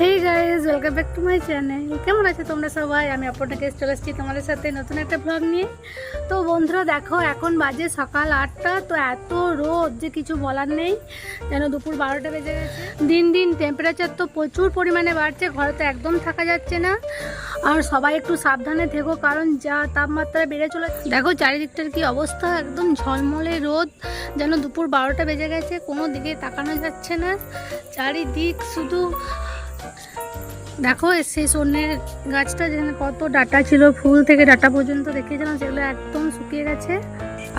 Hey guys welcome back to my channel কেমন আছে তোমরা সবাই? আমি আপনাকে চলে এসেছি তোমাদের সাথে নতুন একটা ব্লগ নিয়ে। তো বন্ধুরা, দেখো, এখন বাজে সকাল আটটা, তো এত রোদ যে কিছু বলার নেই। যেন দুপুর বারোটা বেজে গেছে। দিন দিন টেম্পারেচার তো প্রচুর পরিমাণে বাড়ছে, ঘরে তো একদম থাকা যাচ্ছে না। আর সবাই একটু সাবধানে থেকো, কারণ যা তাপমাত্রা বেড়ে চলে দেখো, চারিদিকটার কি অবস্থা, একদম ঝলমলে রোদ। যেন দুপুর বারোটা বেজে গেছে, কোনো দিকে তাকানো যাচ্ছে না। চারিদিক শুধু দেখো সেই সন্ধ্যের গাছটা যেখানে কত ডাটা ছিল, ফুল থেকে ডাটা পর্যন্ত দেখিয়েছিলাম, সেগুলো একদম শুকিয়ে গেছে।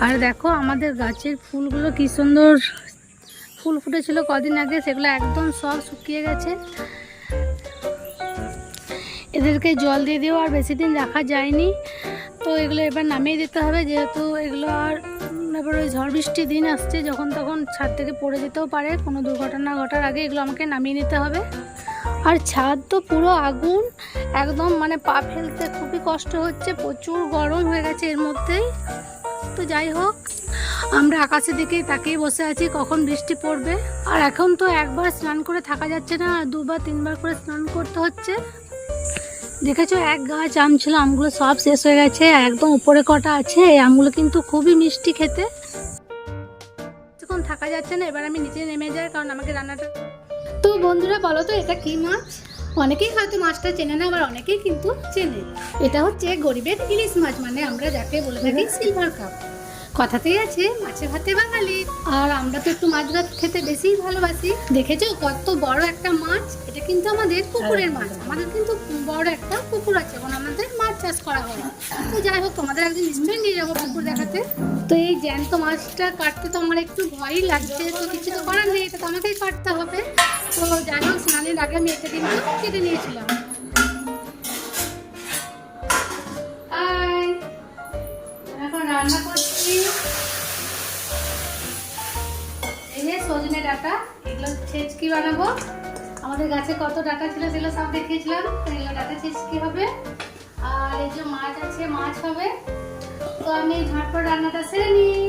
আর দেখো, আমাদের গাছের ফুলগুলো কি সুন্দর ফুল ফুটেছিল কদিন আগে, সেগুলো একদম সব শুকিয়ে গেছে। এদেরকে জল দিয়ে দিয়েও আর বেশি দিন রাখা যায়নি। তো এগুলো এবার নামিয়ে দিতে হবে, যেহেতু এগুলো আর এবার ওই ঝড় বৃষ্টির দিন আসছে, যখন তখন ছাদ থেকে পড়ে যেতেও পারে। কোনো দুর্ঘটনা ঘটার আগে এগুলো আমাকে নামিয়ে নিতে হবে। আর ছাদ তো পুরো আগুন, একদম মানে পা ফেলতে খুবই কষ্ট হচ্ছে, প্রচুর গরম হয়ে গেছে এর মধ্যেই। তো যাই হোক, আমরা আকাশের দিকে তাকিয়ে বসে আছি, কখন বৃষ্টি পড়বে। আর এখন তো একবার স্নান করে থাকা যাচ্ছে না, আর দুবার, তিনবার করে স্নান করতে হচ্ছে। দেখেছ, এক গাছ আম ছিল, আমগুলো সব শেষ হয়ে গেছে, একদম উপরে কটা আছে, এই আমগুলো কিন্তু খুবই মিষ্টি খেতে। থাকা যাচ্ছে না, এবার আমি নিচে নেমে যাই, কারণ আমাকে রান্নাটা বন্ধুরা বলো তো এটা কি মাছ? অনেকেই হয়তো মাছটা চেনে না আবার অনেকেই কিন্তু চেনে। এটা হচ্ছে গরিবের ইলিশ মাছ মানে আমরা যাকে বলে থাকি সিলভার কাপ কথাতেই আছে মাছে ভাতে বাঙালি। আর আমরা তো একটু মাছ ভাত খেতে বেশি ভালোবাসি। দেখেছ কত বড় একটা মাছ? এটা কিন্তু আমাদের পুকুরের মাছ। আমাদের কিন্তু বড় একটা পুকুর আছে এবং আমাদের মাছ চাষ করা হয়। তো যাই হোক, তোমাদের একদিন নিশ্চয়ই নিয়ে যাব পুকুর দেখাতে। তো এই জ্যান্ত মাছটা কাটতে তো আমার একটু ভয়ই লাগছে, তো কিছু তো করার নেই, এটা তো আমাকেই কাটতে হবে। তো যাই হোক, স্নানের আগে আমি এটা কিন্তু কেটে নিয়েছিলাম। রান্না করছি। এই যে সজনে ডাটা, এগুলো ছেচকি বানাবো। আমাদের গাছে কত ডাটা ছিল সেগুলো সব দেখিয়েছিলাম এগুলো ডাটা ছেচকি হবে। আর এই যে মাছ আছে, মাছ হবে। তো আমি ঝটপট রান্নাটা সেরে নিই।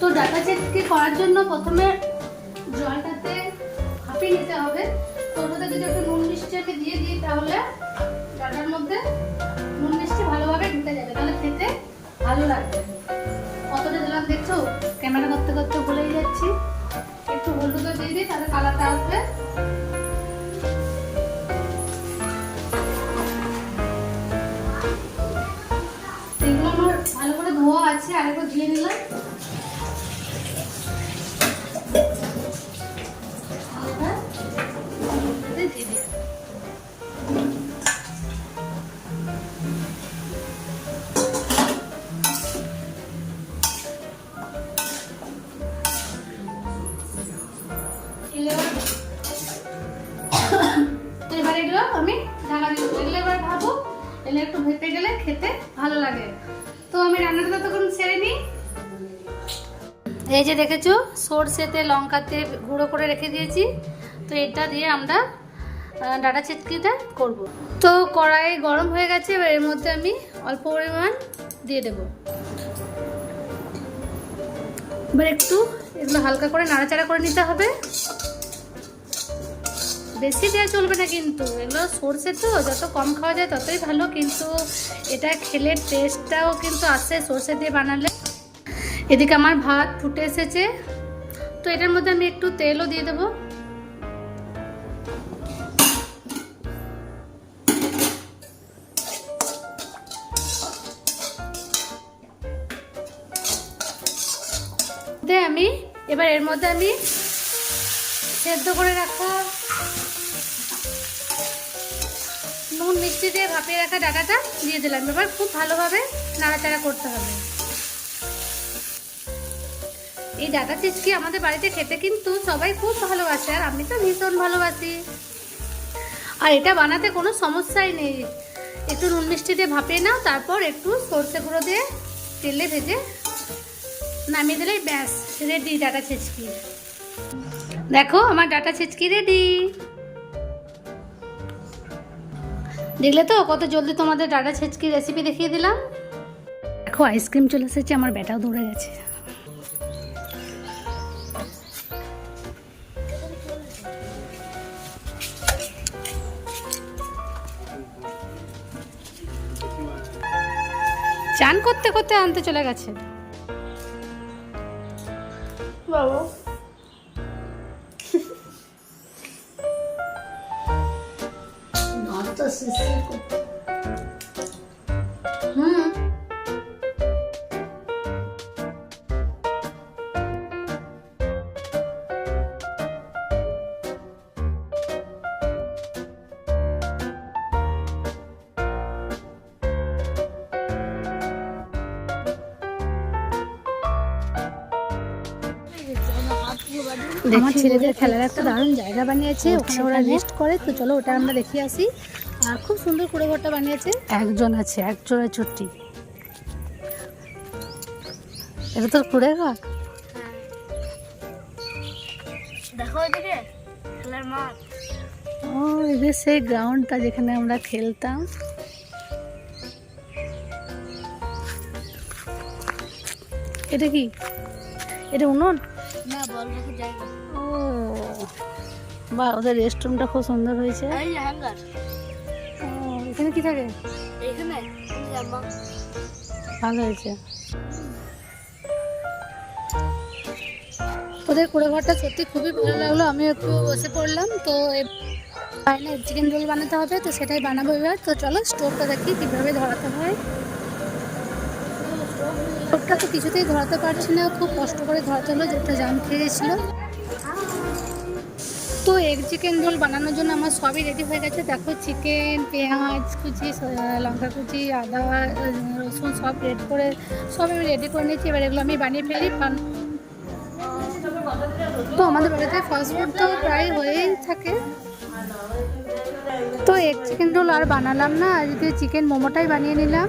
তো ডাটা চেটকে করার জন্য প্রথমে যদি একটু নুন মিষ্টি আমি দিয়ে দিই তাহলে ডাটার মধ্যে নুন মিষ্টি ভালোভাবে ঢুকে যাবে, তাহলে খেতে ভালো লাগবে। কতটা দিলাম দেখছ? ক্যামেরা করতে করতে ভুলেই যাচ্ছি। একটু হলুদও দিয়ে দিই, তাহলে কালারটা আসবে। ভালো করে ধোয়া আছে আরেকবার ধুয়ে নিলাম। এই যে দেখেছ, সর্ষেতে লঙ্কাতে গুঁড়ো করে রেখে দিয়েছি। তো এটা দিয়ে আমরা ডাটা চিটকিটা করব। তো কড়াই গরম হয়ে গেছে, এবার এর মধ্যে আমি অল্প পরিমাণ দিয়ে দেব। এবার একটু এগুলো হালকা করে নাড়াচাড়া করে নিতে হবে। বেশি দেওয়া চলবে না কিন্তু, এগুলো সর্ষে তো, যত কম খাওয়া যায় ততই ভালো, কিন্তু এটা খেলে টেস্টটাও কিন্তু আসে সর্ষে দিয়ে বানালে। এদিকে আমার ভাত ফুটে এসেছে। তো এটার মধ্যে আমি একটু তেলও দিয়ে দেবো। আমি, এবার এর মধ্যে আমি সেদ্ধ করে রাখা নুন মিষ্টি দিয়ে ভাপিয়ে রাখা ডাটাটা দিয়ে দিলাম। এবার খুব ভালোভাবে নাড়াচাড়া করতে হবে। এই ডাটা চিচকি আমাদের বাড়িতে খেতে কিন্তু সবাই খুব ভালোবাসে, আর আমি তো ভীষণ ভালোবাসি। আর এটা বানাতে কোনো সমস্যাই নেই। একটু নুন মিষ্টি দিয়ে ভাপিয়ে নাও, তারপর একটু সর্ষে গুঁড়ো দিয়ে তেলে ভেজে নামিয়ে দিলেই ব্যাস রেডি ডাটা ছিচকি দেখো, আমার ডাটা ছিচকি রেডি দেখলে তো কত জলদি তোমাদের ডাটা ছেচকি রেসিপি দেখিয়ে দিলাম। দেখো আইসক্রিম চলে এসেছে, আমার ব্যাটাও দৌড়ে গেছে। চান করতে করতে আনতে চলে গেছে। আমার ছেলেদের খেলার একটা দারুণ জায়গা বানিয়েছে ওখানে ওরা রেস্ট করে। তো চলো ওটা আমরা দেখে আসি। আর খুব সুন্দর করে ঘরটা বানিয়েছে। একজন আছে এক চোরা চুট্টি এটা তোর কুড়ে ঘর দেখো ওইদিকে খেলার মাঠ। ও সেই গ্রাউন্ডটা যেখানে আমরা খেলতাম। এটা কি? এটা উনুন? না বল জায়গা ও বা ওদের রেস্টরুমটা খুব সুন্দর হয়েছে। এই হ্যাঙ্গার এখানে কি থাকে? ভালো হয়েছে। ওদের কুড়ে ঘরটা সত্যি খুবই ভালো লাগল। আমি একটু বসে পড়লাম তো বাইরে চিকেন রোল বানাতে হবে তো সেটাই বানাবো এবার। তো চলো স্টোভটা দেখি কীভাবে ধরাতে হয়। তো কিছুতেই ধরাতে পারছি না। খুব কষ্ট করে ধরাতে হলো, যেটা জাম খেয়ে গেছিল তো এগ চিকেন রোল বানানোর জন্য আমার সবই রেডি হয়ে গেছে। দেখো চিকেন পেঁয়াজ, কুচি লঙ্কা কুচি, আদা, রসুন সব রেডি করে, সব আমি রেডি করে নিয়েছি। এবার এগুলো আমি বানিয়ে ফেলি। তো আমাদের বাড়িতে ফাস্টফুড তো প্রায় হয়েই থাকে। তো এগ চিকেন রোল আর বানালাম না। আজকে চিকেন মোমোটাই বানিয়ে নিলাম।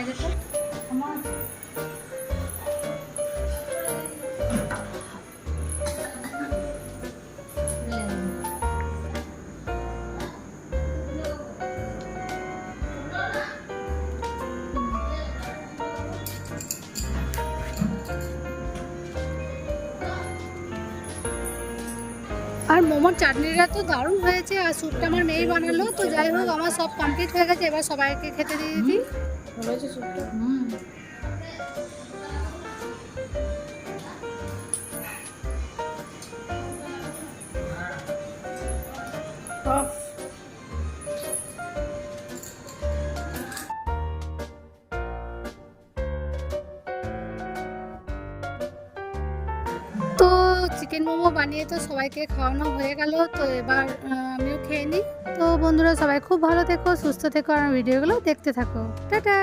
তো তো আমার মোমোর চাটনিটা তো দারুণ হয়েছে আর স্যুপটা আমার মেয়ে বানালো তো যাই হোক আমার সব কমপ্লিট হয়ে গেছে এবার সবাইকে খেতে দিয়ে দিই। ভালো হয়েছে স্যুপটা। হুম। চিকেন মোমো বানিয়ে তো সবাইকে খাওয়ানো হয়ে গেল, তো এবার আমিও খেয়ে নিই। তো বন্ধুরা সবাই খুব ভালো থেকো, সুস্থ থেকো, আর ভিডিওগুলো দেখতে থাকো। টাটা!